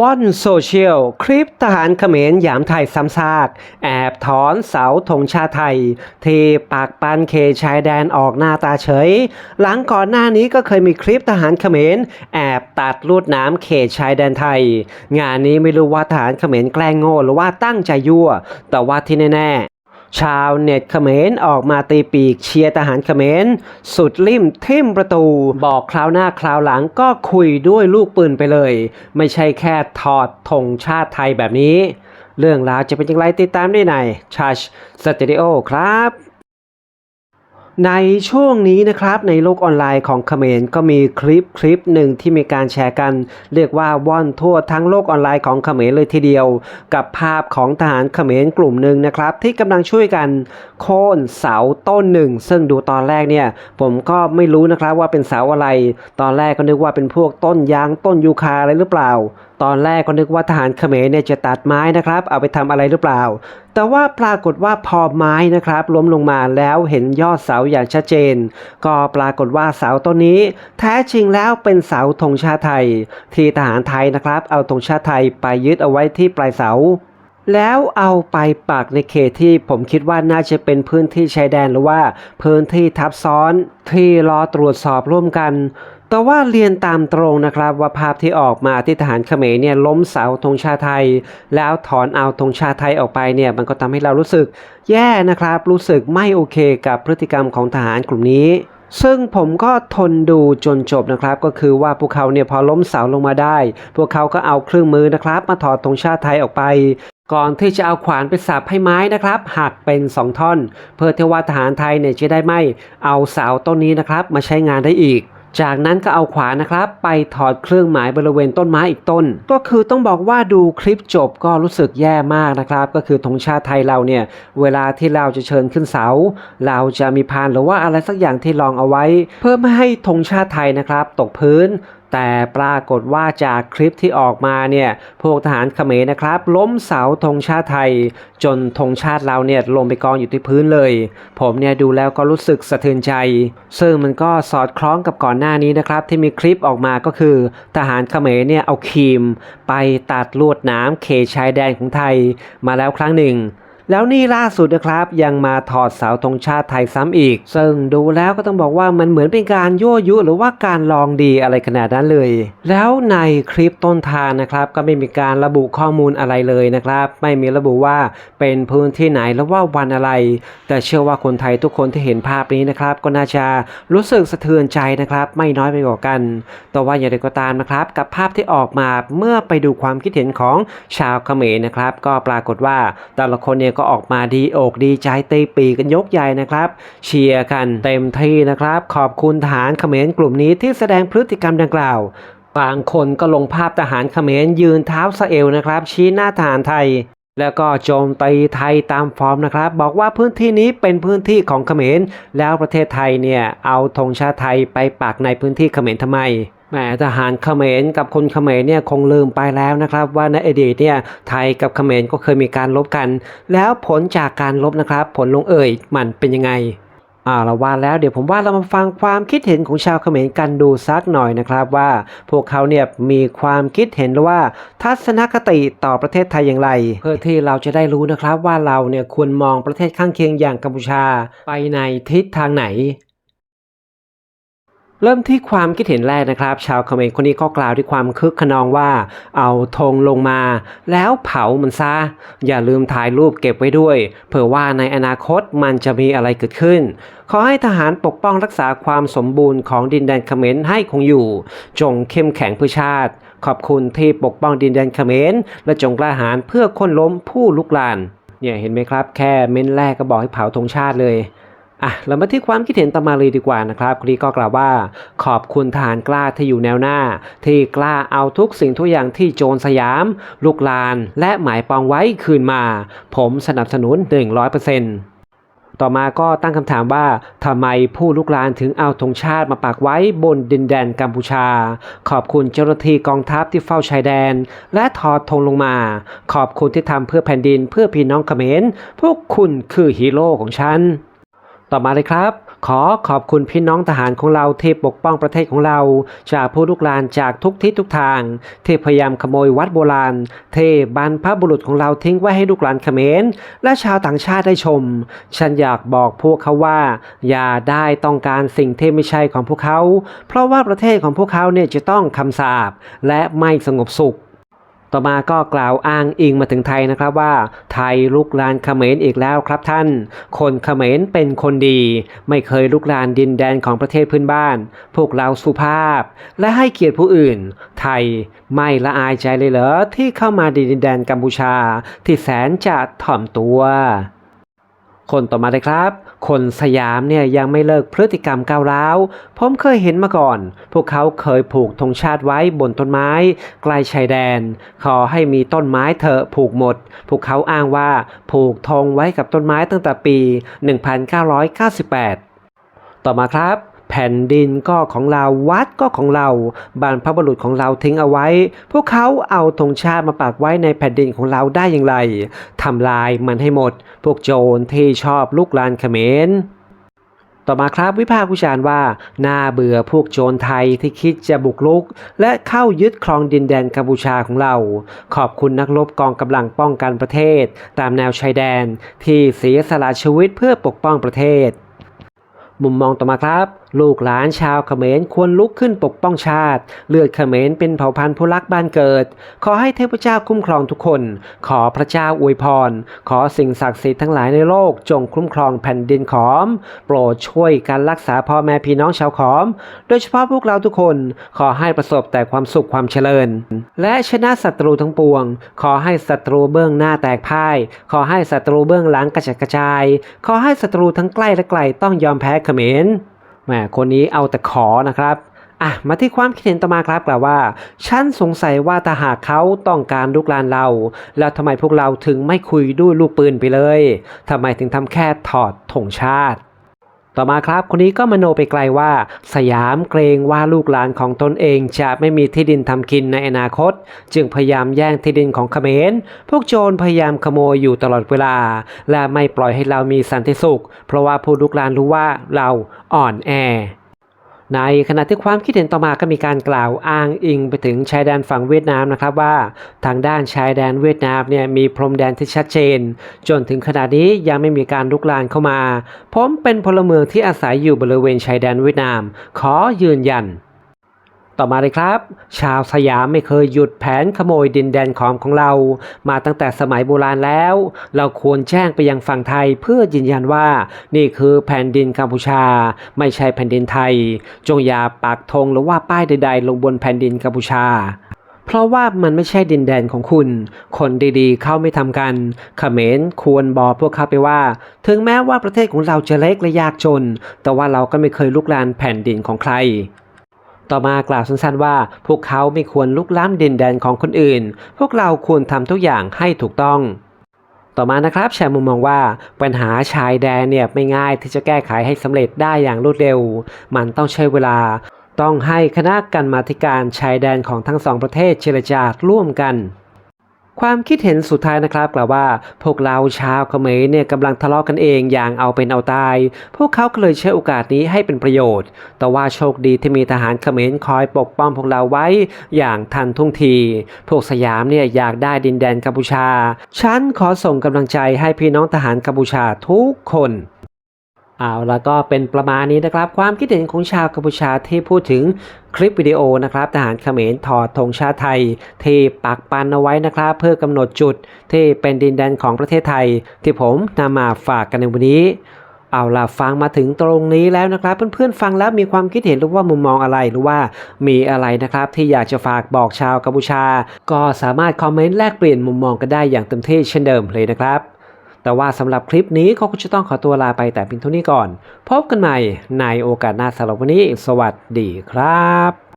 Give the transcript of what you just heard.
ว่อนโซเชียล คลิปทหารเขมรยามไทยซ้ำซาก แอบถอนเสาธงชาติไทย ที่ปากปันเคชายแดนออกหน้าตาเฉย หลังก่อนหน้านี้ก็เคยมีคลิปทหารเขมร แอบตัดลูดน้ำเขตชายแดนไทย งานนี้ไม่รู้ว่าทหารเขมรแกล้งโง่หรือว่าตั้งใจยั่ว แต่ว่าที่แน่ ชาวเน็ตเขมรออกมาตีปีกเชียร์ทหารเขมรสุดริมทิมประตู บอกคราวหน้าคราวหลังก็คุยด้วยลูกปืนไปเลย ไม่ใช่แค่ถอดธงชาติไทยแบบนี้ เรื่องราวจะเป็นอย่างไรติดตามได้ในชาชสตูดิโอครับ ในช่วงนี้นะครับในโลกออนไลน์ของเขมรก็มีคลิปคลิปหนึ่งที่มีการแชร์กัน เรียกว่าว่อนทั่วทั้งโลกออนไลน์ของเขมรเลยทีเดียว กับภาพของทหารเขมรกลุ่มหนึ่งนะครับ ที่กำลังช่วยกันโค่นเสาต้นหนึ่ง ซึ่งดูตอนแรกเนี่ย ผมก็ไม่รู้นะครับว่าเป็นเสาอะไร ตอนแรกก็นึกว่าเป็นพวกต้นยางต้นยูคาอะไรหรือเปล่า ตอนแรกก็นึกว่าทหารเขมรเนี่ยจะตัดไม้นะครับ เอาไปทำอะไรหรือเปล่า แต่ว่าปรากฏว่าพอไม้นะครับล้มลงมาแล้วเห็นยอดเสาอย่างชัดเจน ก็ปรากฏว่าเสาต้นนี้ แท้จริงแล้วเป็นเสาธงชาติไทย ที่ทหารไทยนะครับ เอาธงชาติไทยไปยึดเอาไว้ที่ปลายเสาแล้วเอาไปปักในเขตที่ผมคิดว่าน่าจะเป็นพื้นที่ชายแดนหรือว่าพื้นที่ทับซ้อนที่รอตรวจสอบร่วมกัน แต่ว่าเรียนตามตรงนะครับว่าภาพที่ออกมาที่ทหารเขมรเนี่ยล้มเสาธงชาติไทย แล้วถอนเอาธงชาติไทยออกไปเนี่ยมันก็ทำให้เรารู้สึก แย่นะครับ รู้สึกไม่โอเคกับพฤติกรรมของทหารกลุ่มนี้ซึ่งผมก็ทนดูจนจบนะครับ ก็คือว่าพวกเขาเนี่ยพอล้มเสาลงมาได้ พวกเขาก็เอาเครื่องมือนะครับ มาถอดธงชาติไทยออกไป ก่อนที่จะเอาขวานไปสับให้ไม้นะครับหักเป็น 2 ท่อน เพื่อที่ว่าทหารไทยเนี่ยจะได้ไม่เอาเสาต้นนี้นะครับ มาใช้งานได้อีก จากนั้นก็เอาขวานนะครับ ไปถอดเครื่องหมายบริเวณต้นไม้อีกต้น ก็คือต้องบอกว่าดูคลิปจบก็รู้สึกแย่มากนะครับ ก็คือธงชาติไทยเราเนี่ย เวลาที่เราจะเชิญขึ้นเสา เราจะมีพานหรือว่าอะไรสักอย่างที่รองเอาไว้ เพื่อไม่ให้ธงชาติไทยนะครับ ตกพื้น แต่ปรากฏว่าจากคลิปที่ออกมาเนี่ยพวกทหารเขมรนะครับ ล้มเสาธงชาติไทย จนธงชาติเราเนี่ยลงไปกองอยู่ที่พื้นเลย ผมเนี่ยดูแล้วก็รู้สึกสะเทือนใจ ซึ่งมันก็สอดคล้องกับก่อนหน้านี้นะครับ ที่มีคลิปออกมาก็คือ ทหารเขมรเนี่ยเอาครีม ไปตัดลวดน้ำเขตชายแดนของไทยมาแล้วครั้งหนึ่ง แล้วนี่ล่าสุดนะครับยังมาถอดเสาธงชาติไทยซ้ำอีก ซึ่งดูแล้วก็ต้องบอกว่ามันเหมือนเป็นการยั่วยุ หรือว่าการลองดีอะไรขนาดนั้นเลย แล้วในคลิปต้นทางนะครับ ก็ไม่มีการระบุข้อมูลอะไรเลยนะครับ ไม่มีระบุว่าเป็นพื้นที่ไหนแล้วว่าวันอะไร แต่เชื่อว่าคนไทยทุกคนที่เห็นภาพนี้นะครับ ก็น่าจะรู้สึกสะเทือนใจนะครับ ไม่น้อยไปกว่ากัน แต่ว่าอย่างไรก็ตามนะครับ กับภาพที่ออกมาเมื่อไปดูความคิดเห็นของชาวเขมรนะครับ ก็ปรากฏว่าแต่ละคนเนี่ยก็ออกมาดีอกดีใจตีปีกันยกใหญ่นะครับ เชียร์กันเต็มที่นะครับ ขอบคุณทหารเขมรกลุ่มนี้ที่แสดงพฤติกรรมดังกล่าวบางคนก็ลงภาพทหารเขมรยืนเท้าสะเอวนะครับ ชี้หน้าทหารไทย แล้วก็โจมตีไทยตามฟอร์มนะครับ บอกว่าพื้นที่นี้เป็นพื้นที่ของเขมรแล้วประเทศไทยเนี่ยเอาธงชาติไทยไปปักในพื้นที่เขมรทำไม แหมทหารเขมรกับคนเขมรเนี่ยคงลืมไปแล้วนะครับ ว่าในอดีตเนี่ยไทยกับเขมรก็เคยมีการลบกัน แล้วผลจากการลบนะครับ ผลลงเอ่ยมันเป็นยังไงอ่าเราว่าแล้วเดี๋ยวผมว่าเรามาฟังความคิดเห็นของชาวเขมรกันดูสักหน่อยนะครับว่าพวกเขาเนี่ยมีความคิดเห็นหรือว่าทัศนคติต่อประเทศไทยอย่างไร เพื่อที่เราจะได้รู้นะครับว่าเราเนี่ยควรมองประเทศข้างเคียงอย่างกัมพูชา ไปในทิศทางไหน เริ่มที่ความคิดเห็นแรกนะครับ ชาวเขมรคนนี้ก็กล่าวด้วยความคึกขนองว่า เอาธงลงมา แล้วเผามันซะ อย่าลืมถ่ายรูปเก็บไว้ด้วย เผื่อว่าในอนาคตมันจะมีอะไรเกิดขึ้น ขอให้ทหารปกป้องรักษาความสมบูรณ์ของดินแดนเขมรให้คงอยู่ จงเข้มแข็งเพื่อชาติ ขอบคุณที่ปกป้องดินแดนเขมรและจงกล้าหาญเพื่อค้นล้มผู้ลุกลานเนี่ยเห็นไหมครับ แค่เม้นแรกก็บอกให้เผาธงชาติเลย อะเรามาที่ความคิดเห็นต่อมาเลยดีกว่านะครับคนนี้ก็กล่าวว่า ขอบคุณทหารกล้าที่อยู่แนวหน้า ที่กล้าเอาทุกสิ่งทุกอย่างที่โจรสยาม ลูกลาน และหมายปองไว้คืนมา ผมสนับสนุน 100%ต่อมาก็ตั้งคำถามว่าทำไมผู้ลุกลานถึงเอาธงชาติมาปักไว้บนดินแดนกัมพูชา ขอบคุณเจ้าหน้าที่กองทัพที่เฝ้าชายแดน และถอดธงลงมา ขอบคุณที่ทำเพื่อแผ่นดินเพื่อพี่น้องเขมรพวกคุณคือฮีโร่ของฉัน ต่อมาเลยครับ ขอขอบคุณพี่น้องทหารของเราที่ปกป้องประเทศของเรา จากผู้ลุกลานจากทุกทิศทุกทาง ที่พยายามขโมยวัดโบราณที่บรรพบุรุษของเราทิ้งไว้ให้ลูกหลานเขมร และชาวต่างชาติได้ชม ฉันอยากบอกพวกเขาว่า อย่าได้ต้องการสิ่งที่ไม่ใช่ของพวกเขา เพราะว่าประเทศของพวกเขาเนี่ยจะต้องคำสาปและไม่สงบสุข ต่อมาก็กล่าวอ้างอิงมาถึงไทยนะครับว่า ไทยลุกลานเขมรอีกแล้วครับท่าน คนเขมรเป็นคนดี ไม่เคยลุกลานดินแดนของประเทศเพื่อนบ้าน พวกเราสุภาพ และให้เกียรติผู้อื่น ไทยไม่ละอายใจเลยเหรอที่เข้ามาดินแดนกัมพูชา ที่แสนจะถ่อมตัว คนต่อมาเลยครับ คนสยามเนี่ยยังไม่เลิกพฤติกรรมก้าวร้าว ผมเคยเห็นมาก่อน พวกเขาเคยผูกธงชาติไว้บนต้นไม้ ใกล้ชายแดน ขอให้มีต้นไม้เถอะผูกหมด พวกเขาอ้างว่าผูกธงไว้กับต้นไม้ตั้งแต่ปี 1998 ต่อมาครับ แผ่นดินก็ของเราวัดก็ของเราบรรพบุรุษของเราทิ้งเอาไว้ พวกเขาเอาธงชาติมาปักไว้ในแผ่นดินของเราได้อย่างไรทำลายมันให้หมด พวกโจรที่ชอบลุกลานเขมรต่อมาครับวิพากษ์วิจารณ์ว่าน่าเบื่อพวกโจรไทยที่คิดจะบุกรุก และเข้ายึดครองดินแดนกัมพูชาของเรา ขอบคุณนักรบกองกำลังป้องกันประเทศ ตามแนวชายแดน ที่เสียสละชีวิตเพื่อปกป้องประเทศ มุมมองต่อมาครับ ลูกหลานชาวเขมรควรลุกขึ้นปกป้องชาติ เลือดเขมรเป็นเผ่าพันธุ์ผู้รักบ้านเกิด ขอให้เทพเจ้าคุ้มครองทุกคน ขอพระเจ้าอวยพร ขอสิ่งศักดิ์สิทธิ์ทั้งหลายในโลกจงคุ้มครองแผ่นดินขอม โปรดช่วยการรักษาพ่อแม่พี่น้องชาวขอม โดยเฉพาะพวกเราทุกคน ขอให้ประสบแต่ความสุขความเจริญ และชนะศัตรูทั้งปวง ขอให้ศัตรูเบื้องหน้าแตกพ่าย ขอให้ศัตรูเบื้องหลังกระจัดกระจาย ขอให้ศัตรูทั้งใกล้และไกลต้องยอมแพ้เขมร แหมคนนี้เอาแต่ขอนะครับอะมาที่ความคิดเห็นต่อมาครับกล่าวว่า ฉันสงสัยว่าถ้าหากเขาต้องการลุกลานเรา แล้วทำไมพวกเราถึงไม่คุยด้วยลูกปืนไปเลยทำไมถึงทำแค่ถอดธงชาติ ต่อมาครับคนนี้ก็มโนไปไกลว่า สยามเกรงว่าลูกหลานของตนเองจะไม่มีที่ดินทำกินในอนาคต จึงพยายามแย่งที่ดินของเขมร พวกโจรพยายามขโมยอยู่ตลอดเวลา และไม่ปล่อยให้เรามีสันติสุข เพราะว่าผู้ลูกหลานรู้ว่าเราอ่อนแอ ในขณะที่ความคิดเห็นต่อมาก็มีการกล่าวอ้างอิงไปถึงชายแดนฝั่งเวียดนามนะครับว่าทางด้านชายแดนเวียดนามเนี่ยมีพรมแดนที่ชัดเจน จนถึงขณะนี้ยังไม่มีการลุกลานเข้ามา ผมเป็นพลเมืองที่อาศัยอยู่บริเวณชายแดนเวียดนาม ขอยืนยัน ต่อมาเลยครับ ชาวสยามไม่เคยหยุดแผนขโมยดินแดนของของเรา มาตั้งแต่สมัยโบราณแล้ว เราควรแจ้งไปยังฝั่งไทยเพื่อยืนยันว่า นี่คือแผ่นดินกัมพูชา ไม่ใช่แผ่นดินไทย จงอย่าปักธงหรือว่าป้ายใด ๆ ลงบนแผ่นดินกัมพูชาเพราะว่ามันไม่ใช่ดินแดนของคุณ คนดีๆ เข้าไม่ทำกันเขมรควรบอกพวกเขาไปว่า ถึงแม้ว่าประเทศของเราจะเล็กและยากจน แต่ว่าเราก็ไม่เคยลุกลานแผ่นดินของใคร ต่อมากล่าวสั้นๆว่า พวกเขาไม่ควรลุกล้ำดินแดนของคนอื่น พวกเราควรทำทุกอย่างให้ถูกต้องต่อมานะครับแชร์มุมมองว่าปัญหาชายแดนเนี่ยไม่ง่ายที่จะแก้ไขให้สำเร็จได้อย่างรวดเร็ว มันต้องใช้เวลา ต้องให้คณะกรรมาธิการชายแดนของทั้งสองประเทศเจรจาร่วมกัน ความคิดเห็นสุดท้ายนะครับกล่าวว่า พวกเราชาวเขมรเนี่ยกำลังทะเลาะกันเองอย่างเอาเป็นเอาตาย พวกเขาก็เลยใช้โอกาสนี้ให้เป็นประโยชน์ แต่ว่าโชคดีที่มีทหารเขมรคอยปกป้องพวกเราไว้อย่างทันท่วงที พวกสยามเนี่ยอยากได้ดินแดนกัมพูชา ฉันขอส่งกำลังใจให้พี่น้องทหารกัมพูชาทุกคน เอาแล้วก็เป็นประมาณนี้นะครับ ความคิดเห็นของชาวกัมพูชาที่พูดถึงคลิปวิดีโอนะครับทหารเขมรถอดธงชาติไทย ที่ปักปันเอาไว้นะครับ เพื่อกำหนดจุดที่เป็นดินแดนของประเทศไทย ที่ผมนำมาฝากกันในวันนี้เอาล่ะฟังมาถึงตรงนี้แล้วนะครับ เพื่อนๆฟังแล้วมีความคิดเห็นหรือว่ามุมมองอะไรหรือว่ามีอะไรนะครับ ที่อยากจะฝากบอกชาวกัมพูชา ก็สามารถคอมเมนต์แลกเปลี่ยนมุมมองกันได้อย่างเต็มที่เช่นเดิมเลยนะครับ แต่ว่าสำหรับคลิปนี้เขาก็จะต้องขอตัวลาไปแต่เพียงเท่านี้ก่อน พบกันใหม่ในโอกาสหน้าสำหรับวันนี้ สวัสดีครับ